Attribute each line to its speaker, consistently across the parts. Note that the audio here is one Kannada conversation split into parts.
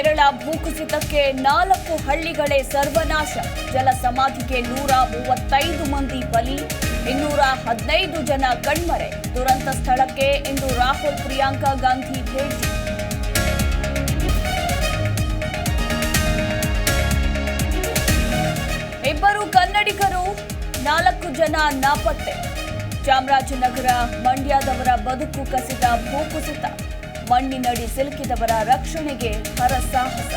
Speaker 1: ಕೇರಳ ಭೂಕುಸಿತಕ್ಕೆ ನಾಲ್ಕು ಹಳ್ಳಿಗಳೇ ಸರ್ವನಾಶ. ಜಲ ಸಮಾಧಿಗೆ ನೂರ ಮೂವತ್ತೈದು ಮಂದಿ ಬಲಿ, ಇನ್ನೂರ ಹದಿನೈದು ಜನ ಕಣ್ಮರೆ. ದುರಂತ ಸ್ಥಳಕ್ಕೆ ಇಂದು ರಾಹುಲ್ ಪ್ರಿಯಾಂಕಾ ಗಾಂಧಿ ಭೇಟಿ. ಇಬ್ಬರು ಕನ್ನಡಿಗರು, ನಾಲ್ಕು ಜನ ನಾಪತ್ತೆ. ಚಾಮರಾಜನಗರ ಮಂಡ್ಯದವರ ಬದುಕು ಕಸಿದ ಭೂಕುಸಿತ. ಮಣ್ಣಿನಡಿ ಸಿಲುಕಿದವರ ರಕ್ಷಣೆಗೆ ಹರಸಾಹಸ.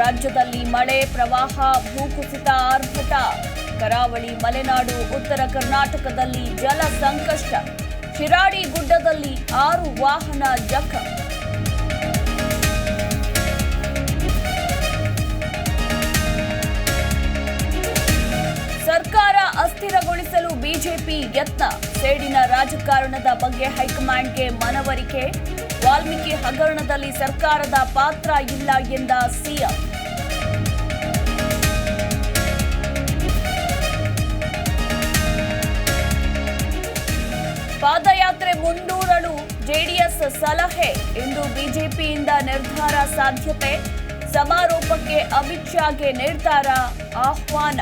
Speaker 1: ರಾಜ್ಯದಲ್ಲಿ ಮಳೆ, ಪ್ರವಾಹ, ಭೂಕುಸಿತ, ಆರ್ಭಟ. ಕರಾವಳಿ, ಮಲೆನಾಡು, ಉತ್ತರ ಕರ್ನಾಟಕದಲ್ಲಿ ಜಲ ಸಂಕಷ್ಟ ಶಿರಾಡಿ ಗುಡ್ಡದಲ್ಲಿ ಆರು ವಾಹನ ಜಖಂ. ಬಿಜೆಪಿ ಯತ್ನ, ಸೇಡಿನ ರಾಜಕಾರಣದ ಬಗ್ಗೆ ಹೈಕಮಾಂಡ್ಗೆ ಮನವರಿಕೆ, ವಾಲ್ಮೀಕಿ ಹಗರಣದಲ್ಲಿ ಸರ್ಕಾರದ ಪಾತ್ರ ಇಲ್ಲ ಎಂದ ಸಿಎಂ. ಪಾದಯಾತ್ರೆ ಮುಂದೂಡಲು ಜೆಡಿಎಸ್ ಸಲಹೆ ಇಂದು ಬಿಜೆಪಿಯಿಂದ ನಿರ್ಧಾರ ಸಾಧ್ಯತೆ, ಸಮಾರೋಪಕ್ಕೆ ಅಮಿತ್ ಶಾಗೆ ನಿರ್ಧಾರ ಆಹ್ವಾನ.